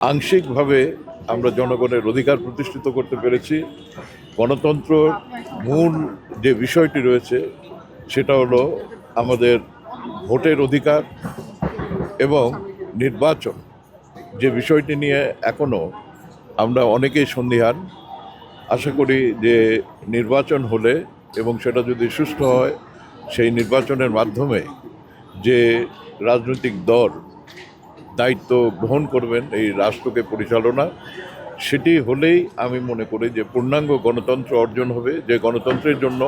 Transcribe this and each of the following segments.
আংশিকভাবে আমরা জনগণের অধিকার প্রতিষ্ঠিত করতে পেরেছি। গণতন্ত্র মূল যে বিষয়টি রয়েছে, সেটা হলো আমাদের ভোটের অধিকার এবং নির্বাচন। যে বিষয়টি নিয়ে এখনও আমরা অনেকেই সন্দিহান। আশা করি যে নির্বাচন হলে এবং সেটা যদি সুষ্ঠু হয়, সেই নির্বাচনের মাধ্যমে যে রাজনৈতিক দল দায়িত্ব গ্রহণ করবেন এই রাষ্ট্রকে পরিচালনা, সেটি হলেই আমি মনে করি যে পূর্ণাঙ্গ গণতন্ত্র অর্জন হবে। যে গণতন্ত্রের জন্য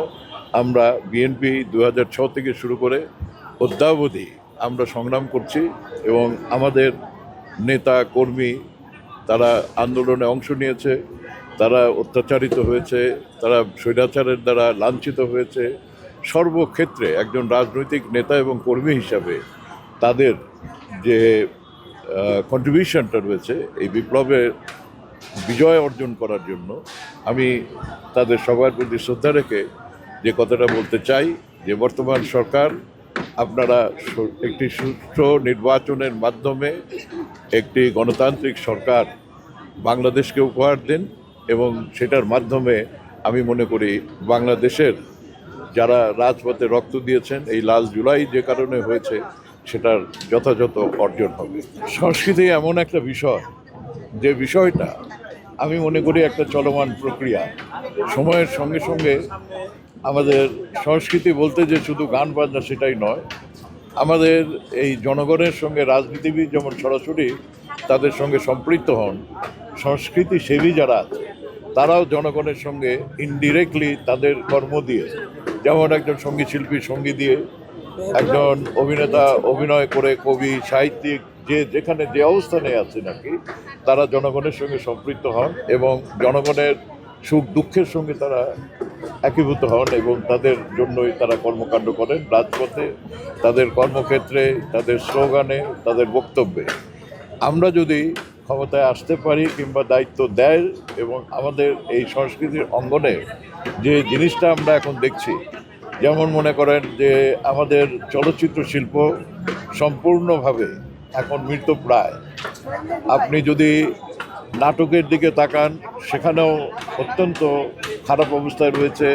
আমরা বিএনপি দু থেকে শুরু করে অদ্যাবধি আমরা সংগ্রাম করছি এবং আমাদের নেতা, কর্মী তারা আন্দোলনে অংশ নিয়েছে, তারা অত্যাচারিত হয়েছে, তারা স্বৈরাচারের দ্বারা লাঞ্ছিত হয়েছে। সর্বক্ষেত্রে একজন রাজনৈতিক নেতা এবং কর্মী হিসাবে তাদের যে কন্ট্রিবিউশনটা রয়েছে এই বিপ্লবের বিজয় অর্জন করার জন্য। আমি তাদের সবার প্রতি শ্রদ্ধা রেখে যে কথাটা বলতে চাই, যে বর্তমান সরকার আপনারা একটি সুষ্ঠু নির্বাচনের মাধ্যমে একটি গণতান্ত্রিক সরকার বাংলাদেশকে উপহার দেন এবং সেটার মাধ্যমে আমি মনে করি বাংলাদেশের যারা রাজপথে রক্ত দিয়েছেন, এই লাল জুলাই যে কারণে হয়েছে সেটার যথাযথ অর্জন হবে। সংস্কৃতি এমন একটা বিষয়, যে বিষয়টা আমি মনে করি একটা চলমান প্রক্রিয়া। সময়ের সঙ্গে সঙ্গে আমাদের সংস্কৃতি বলতে যে শুধু গান বাজনা সেটাই নয়, আমাদের এই জনগণের সঙ্গে রাজনীতিবিদ যেমন সরাসরি তাদের সঙ্গে সম্পৃক্ত হন, সংস্কৃতি সেবী যারা আছে, তারাও জনগণের সঙ্গে ইনডিরেক্টলি তাদের কর্ম দিয়ে, যেমন একজন সংগীত শিল্পী সঙ্গী দিয়ে একজন অভিনেতা অভিনয় করে কবি, সাহিত্যিক, যে যেখানে যে অবস্থানে আছে নাকি তারা জনগণের সঙ্গে সম্পৃক্ত হন এবং জনগণের সুখ দুঃখের সঙ্গে তারা একীভূত হন এবং তাদের জন্যই তারা কর্মকাণ্ড করেন রাজপথে, তাদের কর্মক্ষেত্রে, তাদের স্লোগানে, তাদের বক্তব্যে। আমরা যদি ক্ষমতায় আসতে পারি কিংবা দায়িত্ব দেয় এবং আমাদের এই সংস্কৃতির অঙ্গনে যে জিনিসটা আমরা এখন দেখছি যেমন মনে করেন যে আমাদের চলচ্চিত্র শিল্প সম্পূর্ণভাবে এখন মৃতপ্রায় আপনি যদি নাটকের দিকে তাকান, সেখানেও অত্যন্ত খারাপ অবস্থায় রয়েছে।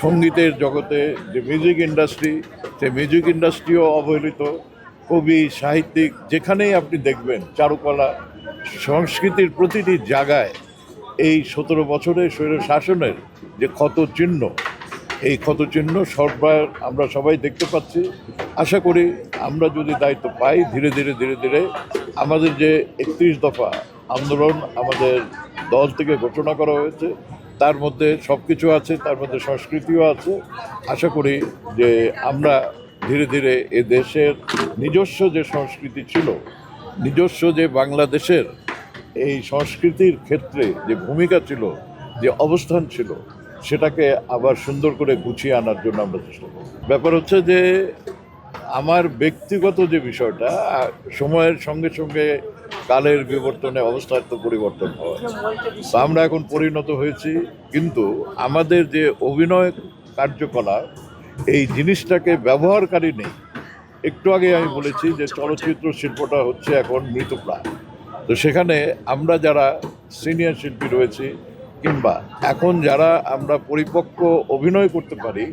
সঙ্গীতের জগতে যে মিউজিক ইন্ডাস্ট্রি সেই মিউজিক ইন্ডাস্ট্রিও অবহেলিত। কবি, সাহিত্যিক, যেখানেই আপনি দেখবেন চারুকলা, সংস্কৃতির প্রতিটি জায়গায় এই সতেরো বছরের স্বৈর শাসনের যে ক্ষত চিহ্ন এই ক্ষত চিহ্ন সরবার আমরা সবাই দেখতে পাচ্ছি। আশা করি আমরা যদি দায়িত্ব পাই, ধীরে ধীরে ধীরে ধীরে আমাদের যে একত্রিশ দফা আন্দোলন আমাদের দল থেকে ঘোষণা করা হয়েছে, তার মধ্যে সব কিছু আছে, তার মধ্যে সংস্কৃতিও আছে। আশা করি যে আমরা ধীরে ধীরে এ দেশের নিজস্ব যে সংস্কৃতি ছিল, নিজস্ব যে বাংলাদেশের এই সংস্কৃতির ক্ষেত্রে যে ভূমিকা ছিল, যে অবস্থান ছিল সেটাকে আবার সুন্দর করে গুছিয়ে আনার জন্য আমরা চেষ্টা করব। ব্যাপার হচ্ছে যে আমার ব্যক্তিগত যে বিষয়টা, সময়ের সঙ্গে সঙ্গে কালের বিবর্তনে অবস্থার তো পরিবর্তন হয়। আমরা এখন পরিণত হয়েছি, কিন্তু আমাদের যে অভিনয় কার্যকলাপ, এই জিনিসটাকে ব্যবহারকারী নেই। একটু আগে আমি বলেছি যে চলচ্চিত্র শিল্পটা হচ্ছে এখন মৃতপ্রায় তো সেখানে আমরা যারা সিনিয়র শিল্পী রয়েছি কিংবা এখন যারা আমরা পরিপক্ক অভিনয় করতে পারি,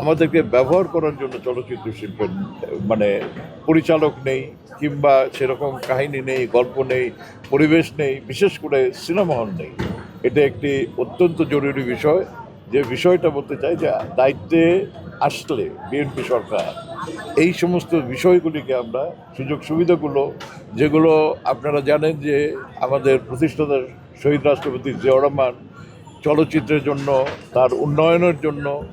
আমাদেরকে ব্যবহার করার জন্য চলচ্চিত্র শিল্পের মানে পরিচালক নেই, কিংবা সেরকম কাহিনী নেই, গল্প নেই, পরিবেশ নেই, বিশেষ করে সিনেমা হল নেই। এটা একটি অত্যন্ত জরুরি বিষয়। যে বিষয়টা বলতে চাই যে, দায়িত্বে আসলে বিএনপি সরকার, এই সমস্ত বিষয়গুলিকে আমরা সুযোগ সুবিধাগুলো, যেগুলো আপনারা জানেন যে আমাদের প্রতিষ্ঠাতা শহীদ রাষ্ট্রপতি জিয়াউর রহমান চলচ্চিত্রের জন্য, তার উন্নয়নের জন্য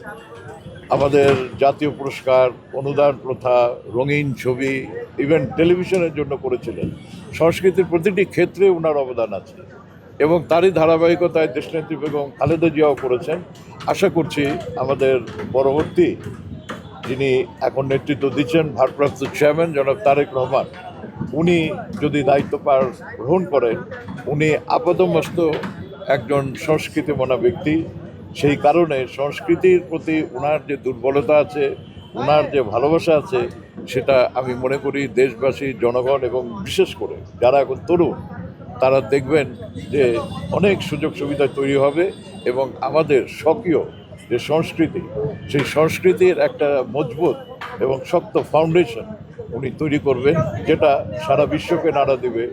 আমাদের জাতীয় পুরস্কার, অনুদান প্রথা, রঙিন ছবি ইভেন টেলিভিশনের জন্য করেছিলেন। সংস্কৃতির প্রতিটি ক্ষেত্রে ওনার অবদান আছে। এবং তারই ধারাবাহিকতায় দেশনেত্রী বেগম খালেদা জিয়াও করেছেন। আশা করছি আমাদের পরবর্তী যিনি এখন নেতৃত্ব দিচ্ছেন, ভারপ্রাপ্ত চেয়ারম্যান জনাব তারেক রহমান, উনি যদি দায়িত্ব পার গ্রহণ করেন, উনি আপাতমস্ত একজন সংস্কৃতি মনা ব্যক্তি, সেই কারণে সংস্কৃতির প্রতি ওনার যে দুর্বলতা আছে ওনার যে ভালোবাসা আছে, সেটা আমি মনে করি দেশবাসী, জনগণ এবং বিশেষ করে যারা এখন তরুণ, তারা দেখবেন যে অনেক সুযোগ সুবিধা তৈরি হবে এবং আমাদের স্বকীয় যে সংস্কৃতি, সেই সংস্কৃতির একটা মজবুত এবং শক্ত ফাউন্ডেশন উনি তৈরি করবেন, যেটা সারা বিশ্বকে নাড়া দেবে।